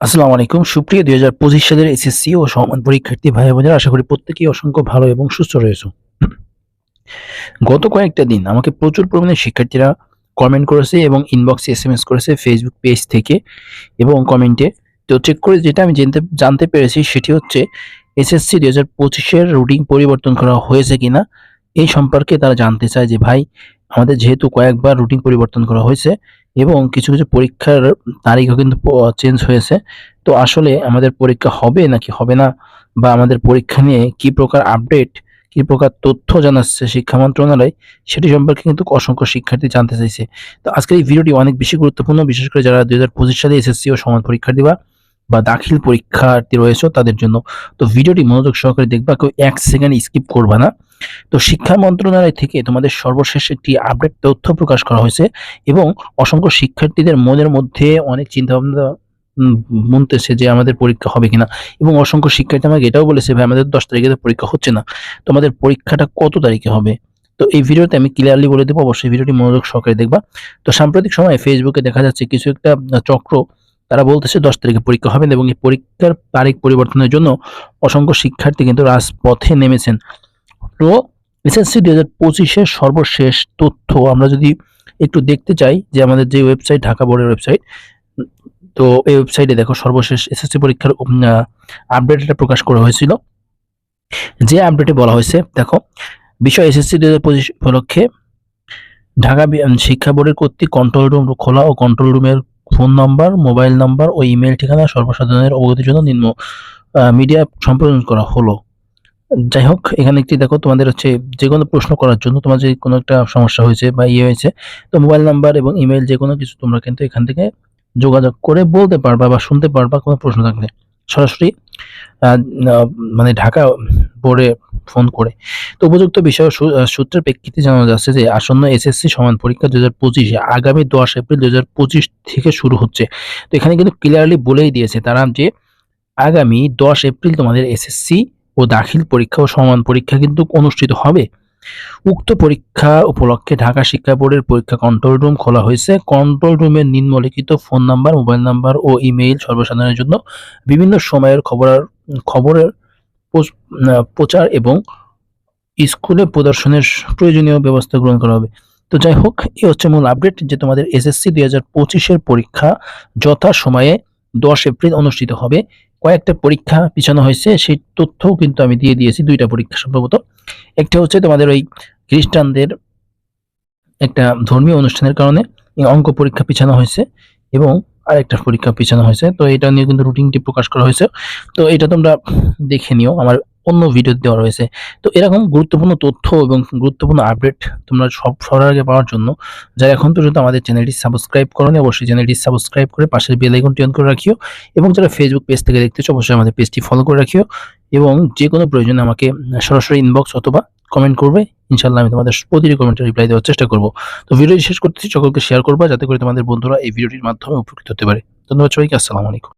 আসসালামু আলাইকুম। সুপ্রিয় দুই হাজার পঁচিশ সালের এসএসসি ও সমান পরীক্ষার্থী ভাই বোনেরা আশা করি প্রত্যেকেই অসংখ্য ভালো এবং সুস্থ রয়েছে। গত কয়েকটা দিন আমাকে প্রচুর পরিমাণে শিক্ষার্থীরা কমেন্ট করেছে এবং ইনবক্সে এস এম এস করেছে ফেসবুক পেজ থেকে এবং কমেন্টে তো চেক করে যেটা আমি জানতে জানতে পেরেছি সেটি হচ্ছে এসএসসি দুই হাজার পঁচিশের রুটিন পরিবর্তন করা হয়েছে কিনা এই সম্পর্কে তারা জানতে চায় যে ভাই, আমাদের যেহেতু কয়েকবার রুটিন পরিবর্তন করা হয়েছে এবং কিছু কিছু পরীক্ষার তারিখও কিন্তু চেঞ্জ হয়েছে। তো আসলে আমাদের পরীক্ষা হবে নাকি হবে না? বা আমাদের পরীক্ষা নিয়ে কি প্রকার আপডেট কি প্রকার তথ্য জানাচ্ছে শিক্ষা মন্ত্রণালয়, সেটি সম্পর্কে কিন্তু অসংখ্য শিক্ষার্থী জানতে চাইছে। তো আজকের এই ভিডিওটি অনেক বেশি গুরুত্বপূর্ণ। বিশেষ করে যারা দুই হাজার পঁচিশ সালে এসএসসি ও সমান পরীক্ষা বা বা দাখিল পরীক্ষার্থী রয়েছে তাদের জন্য। তো ভিডিওটি মনোযোগ সহকারে দেখবা, কেউ এক সেকেন্ড স্কিপ করবা না। তো শিক্ষা মন্ত্রণালয় থেকে তোমাদের সর্বশেষ একটি আপডেট তথ্য প্রকাশ করা হয়েছে এবং অসংখ্য শিক্ষার্থীদের মনের মধ্যে অনেক চিন্তাভাবনা মনতেছে যে আমাদের পরীক্ষা হবে কিনা এবং অসংখ্য শিক্ষার্থী আমাকে এটাও বলেছে, ভাই, আমাদের দশ তারিখে তো পরীক্ষা হচ্ছে না। তোমাদের পরীক্ষাটা কত তারিখে হবে? তো এই ভিডিওতে আমি ক্লিয়ারলি বলে দেবো, অবশ্যই ভিডিওটি মনোযোগ সহকারে দেখবা। তো সাম্প্রতিক সময়ে ফেসবুকে দেখা যাচ্ছে কিছু একটা চক্র, তারা বলতেছে দশ তারিখে পরীক্ষা হবে এবং এই পরীক্ষার তারিখ পরিবর্তনের জন্য অসংখ্য শিক্ষার্থী কিন্তু রাজপথে নেমেছেন। তো এসএসসি দুই হাজার পঁচিশের সর্বশেষ তথ্য আমরা যদি একটু দেখতে চাই, যে আমাদের যে ওয়েবসাইট ঢাকা বোর্ডের ওয়েবসাইট তো এই ওয়েবসাইটে দেখো সর্বশেষ এসএসসি পরীক্ষার আপডেট এটা প্রকাশ করা হয়েছিল। যে আপডেটে বলা হয়েছে, দেখো, বিষয় এসএসসি দুই হাজার উপলক্ষে ঢাকা শিক্ষা বোর্ডের কর্তৃক কন্ট্রোল রুম খোলা ও কন্ট্রোল রুমের ফোন নাম্বার মোবাইল নাম্বার ও ইমেল ঠিকানা সর্বসাধারণের অবগতির জন্য নিম্ন মিডিয়া সম্প্রসারণ করা হলো। যাই হোক এখানে একটি দেখো, তোমাদের হচ্ছে যে কোনো প্রশ্ন করার জন্য তোমার যে কোনো একটা সমস্যা হয়েছে বা ইয়ে হয়েছে, তো মোবাইল নাম্বার এবং ইমেল যে কোনো কিছু তোমরা কিন্তু এখান থেকে যোগাযোগ করে বলতে পারবা বা শুনতে পারবা, কোনো প্রশ্ন থাকলে। সরাসরি মানে ঢাকা বোর্ডে ফোন করে। তো উপযুক্ত বিষয় সূত্রের প্রেক্ষিতে জানা যাচ্ছে যে আসন্ন এসএসসি সমান পরীক্ষা দু হাজার পঁচিশে, আগামী দশ এপ্রিল দু হাজার পঁচিশ থেকে শুরু হচ্ছে। তো এখানে কিন্তু ক্লিয়ারলি বলেই দিয়েছে তারা যে আগামী দশ এপ্রিল তোমাদের এসএসসি ও দাখিল পরীক্ষা ও সমান পরীক্ষা কিন্তু অনুষ্ঠিত হবে। উক্ত পরীক্ষা উপলক্ষে ঢাকা শিক্ষা বোর্ডের পরীক্ষা কন্ট্রোল রুম খোলা হয়েছে। কন্ট্রোল রুমের নিম্নলিখিত ফোন নাম্বার, মোবাইল নাম্বার ও ইমেইল সর্বসাধারণের জন্য বিভিন্ন সময়ের খবর খবরের প্রচার এবং স্কুলে প্রদর্শনের প্রয়োজনীয় ব্যবস্থা গ্রহণ করা হবে। তো যাই হোক, এই হচ্ছে মূল আপডেট যে তোমাদের এসএসসি দুই হাজার পঁচিশের পরীক্ষা যথা সময়ে দশ এপ্রিল অনুষ্ঠিত হবে। কয়েকটা পরীক্ষা পিছানো হয়েছে, সেই তথ্যও কিন্তু আমি দিয়ে দিয়েছি দুইটা পরীক্ষা সম্ভবত। একটা হচ্ছে তোমাদের ওই খ্রিস্টানদের একটা ধর্মীয় অনুষ্ঠানের কারণে অঙ্ক পরীক্ষা পিছানো হয়েছে এবং আরেকটা পরীক্ষা পিছানো হয়েছে। তো এটা নিয়ে কিন্তু রুটিনটি প্রকাশ করা হয়েছে। তো এটা তোমরা দেখে নিও। আমার অন্য ভিডিও দেওয়া রয়েছে। তো এরকম গুরুত্বপূর্ণ তথ্য এবং গুরুত্বপূর্ণ আপডেট তোমরা সব সবার আগে পাওয়ার জন্য, যারা এখন পর্যন্ত আমাদের চ্যানেলটি সাবস্ক্রাইব করোনি, অবশ্যই চ্যানেলটি সাবস্ক্রাইব করে পাশের বেল আইকনটি অন করে রাখিও এবং যারা ফেসবুক পেজ থেকে দেখতেছো, অবশ্যই আমাদের পেজটি ফলো করে রাখিও এবং যে কোনো প্রয়োজনে আমাকে সরাসরি ইনবক্স অথবা কমেন্ট করবে। ইনশাল্লাহ আমি তোমাদের প্রতিটি কমেন্টে রিপ্লাই দেওয়ার চেষ্টা করব। তো ভিডিওটি শেষ করতেছি, সকলকে শেয়ার করবা, যাতে করে তোমাদের বন্ধুরা এই ভিডিওটির মাধ্যমে উপকৃত হতে পারে। ধন্যবাদ সবাইকে, আসসালামু আলাইকুম।